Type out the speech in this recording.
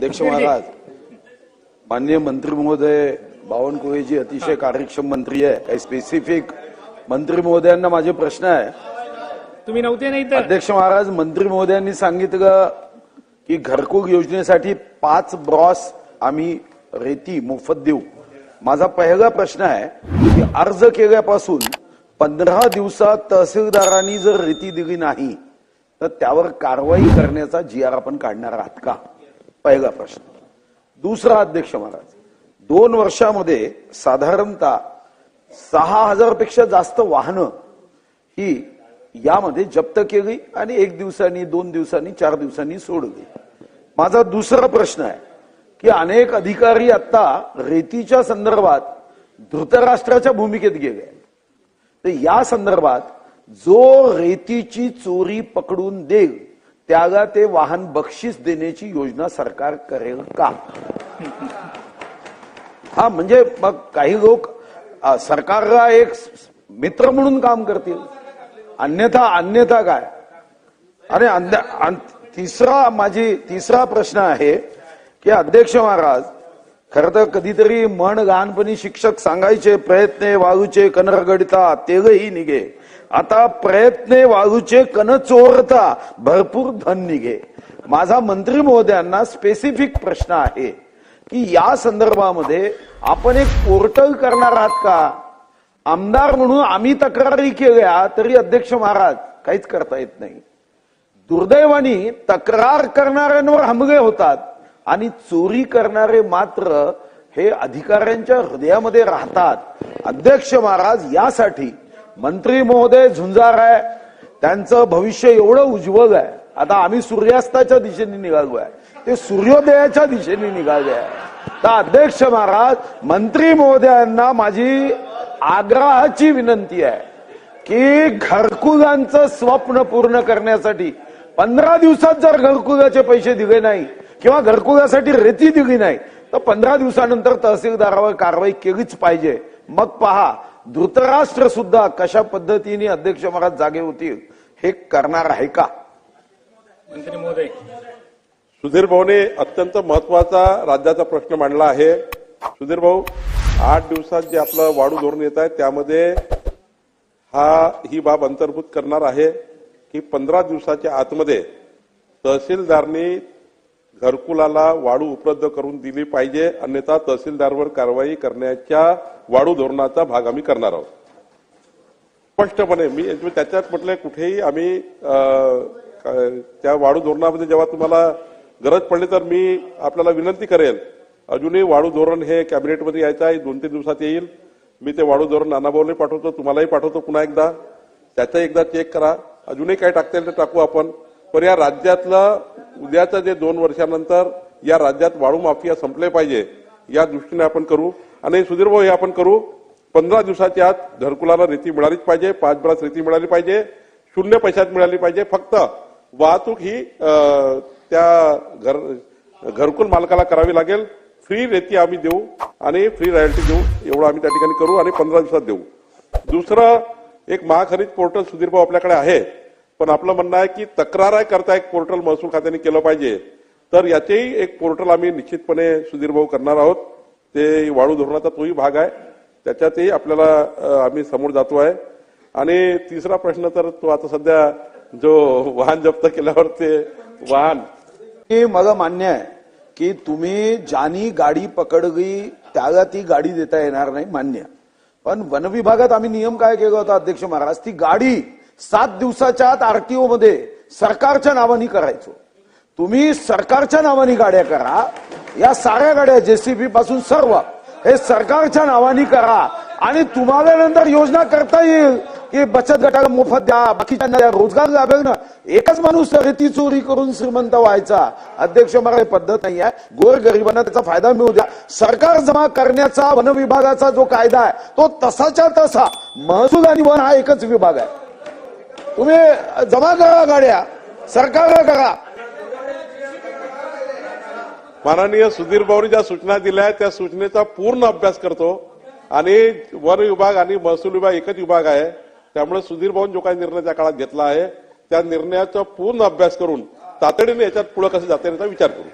अध्यक्ष महाराज माननीय मंत्री महोदय बावनकुळेजी अतिशय कार्यक्षम मंत्री आहे काही स्पेसिफिक मंत्री महोदयांना माझे प्रश्न आहे. तुम्ही नव्हते नाही अध्यक्ष महाराज मंत्री महोदयांनी सांगितलं की घरकुल योजनेसाठी पाच ब्रॉस आम्ही रेती मोफत देऊ. माझा पहिला प्रश्न आहे की अर्ज केल्यापासून पंधरा दिवसात तहसीलदारांनी जर रेती दिली नाही तर त्यावर कारवाई करण्याचा जी आर आपण काढणार आहात का? पहिला प्रश्न दुसरा अध्यक्ष महाराज दोन वर्षामध्ये साधारणतः सहा हजारपेक्षा जास्त वाहनं ही यामध्ये जप्त केली आणि एक दिवसांनी दोन दिवसांनी चार दिवसांनी सोडली माझा दुसरा प्रश्न आहे की अनेक अधिकारी आता रेतीच्या संदर्भात धृतराष्ट्राच्या भूमिकेत गेले आहेत. तर या संदर्भात जो रेतीची चोरी पकडून देईल त्याला ते वाहन बक्षीस देण्याची योजना सरकार करेल का? हा म्हणजे मग काही लोक सरकारला एक मित्र म्हणून काम करतील. अन्यथा अन्यथा काय? आणि अन्य- अन- तिसरा माझी तिसरा प्रश्न आहे की अध्यक्ष महाराज खर तर कधीतरी म्हण लहानपणी शिक्षक सांगायचे प्रयत्ने वाळूचे कन रगडता तेलही निघे. आता प्रयत्ने वाळूचे कन चोरता भरपूर धन निघे. माझा मंत्री महोदयांना स्पेसिफिक प्रश्न आहे की या संदर्भामध्ये आपण एक पोर्टल करणार आहात का? आमदार म्हणून आम्ही तक्रारी केल्या तरी अध्यक्ष महाराज काहीच करता येत नाही. दुर्दैवानी तक्रार करणाऱ्यांवर हमले होतात आणि चोरी करणारे मात्र हे अधिकाऱ्यांच्या हृदयामध्ये राहतात. अध्यक्ष महाराज यासाठी मंत्री महोदय झुंजार आहे. त्यांचं भविष्य एवढं उज्ज्वल आहे. आता आम्ही सूर्यास्ताच्या दिशेने निघालो आहे ते सूर्योदयाच्या दिशेने निघाले आहे. तर अध्यक्ष महाराज मंत्री महोदयांना माझी आग्रहाची विनंती आहे की घरकुलांचं स्वप्न पूर्ण करण्यासाठी पंधरा दिवसात जर घरकुलाचे पैसे दिले नाही किंवा घरकुलासाठी रेती दिली नाही तर पंधरा दिवसानंतर तहसीलदारावर कारवाई केलीच पाहिजे. मग पहा धृतराष्ट्र सुद्धा कशा पद्धतीने अध्यक्ष महाराज जागे होतील हे करणार आहे का? मंत्री महोदय. सुधीर भाऊने अत्यंत महत्त्वाचा राज्याचा प्रश्न मांडला आहे. सुधीर भाऊ आठ दिवसात जे आपलं वाढू धोरण येत आहे त्यामध्ये हा ही बाब अंतर्भूत करणार आहे की पंधरा दिवसाच्या आतमध्ये तहसीलदारनी घरकुलाला वाळू उपलब्ध करून दिली पाहिजे. अन्यथा तहसीलदारवर कारवाई करण्याच्या वाळू धोरणाचा भाग आम्ही करणार आहोत. स्पष्टपणे मी म्हणजे त्याच्यात म्हटलंय कुठेही आम्ही त्या वाढू धोरणामध्ये जेव्हा तुम्हाला गरज पडली तर मी आपल्याला विनंती करेल अजूनही वाळू धोरण हे कॅबिनेटमध्ये यायचं आहे दोन तीन दिवसात येईल. मी ते वाळू धोरण नानाभाऊने पाठवतो तुम्हालाही पाठवतो पुन्हा एकदा. त्याचं एकदा चेक करा. अजूनही काय टाकता येईल ते टाकू आपण. पण या राज्यातलं उद्याचं जे दोन वर्षानंतर या राज्यात वाळू माफिया संपले पाहिजे या दृष्टीने आपण करू. आणि सुधीर भाऊ हे आपण करू. पंधरा दिवसाच्या आत घरकुलाला रेती मिळालीच पाहिजे पाच ब्रास रेती मिळाली पाहिजे शून्य पैशात मिळाली पाहिजे. फक्त वाहतूक ही त्या घर घरकुल मालकाला करावी लागेल. फ्री रेती आम्ही देऊ आणि फ्री रॉयल्टी देऊ एवढं आम्ही त्या ठिकाणी करू आणि पंधरा दिवसात देऊ. दुसरं एक महाखरीद पोर्टल सुधीर भाऊ आपल्याकडे आहे. पण आपलं म्हणणं आहे की तक्रार करता एक पोर्टल महसूल खात्याने केलं पाहिजे. तर याचेही एक पोर्टल आम्ही निश्चितपणे सुधीर भाऊ करणार आहोत. ते वाळू धोरणाचा तोही भाग आहे. त्याच्यातही आपल्याला आम्ही समोर जातो आहे. आणि तिसरा प्रश्न तर तो आता सध्या जो वाहन जप्त केल्यावर ते वाहन. हे मला मान्य आहे की तुम्ही ज्यानी गाडी पकडली त्याला ती गाडी देता येणार नाही मान्य पण वन विभागात आम्ही नियम काय केला होता अध्यक्ष महाराज? ती गाडी सात दिवसाच्या आत आरटीओ मध्ये सरकारच्या नावाने करायचो. तुम्ही सरकारच्या नावाने गाड्या करा या साऱ्या गाड्या जेसीबी पासून सर्व हे सरकारच्या नावाने करा आणि तुम्हाला नंतर योजना करता येईल की बचत गटाला मोफत द्या बाकीच्यांना द्या रोजगार लाभेल ना एकच माणूस रेती चोरी करून श्रीमंत व्हायचा. अध्यक्ष मला पद्धत नाही आहे गोर गरिबांना त्याचा फायदा मिळू द्या. सरकार जमा करण्याचा वन विभागाचा जो कायदा आहे तो तसाच्या तसा महसूल आणि वन हा एकच विभाग आहे. तुम्ही जमा करा गाड्या सरकारला करा. माननीय सुधीर भाऊनी ज्या सूचना दिल्या त्या सूचनेचा पूर्ण अभ्यास करतो. आणि वन विभाग आणि महसूल विभाग एकच विभाग आहे. त्यामुळे सुधीर भाऊन जो काही निर्णय त्या काळात घेतला आहे त्या निर्णयाचा पूर्ण अभ्यास करून तातडीने याच्यात पुढे कसं जाता येईल याचा विचार करू.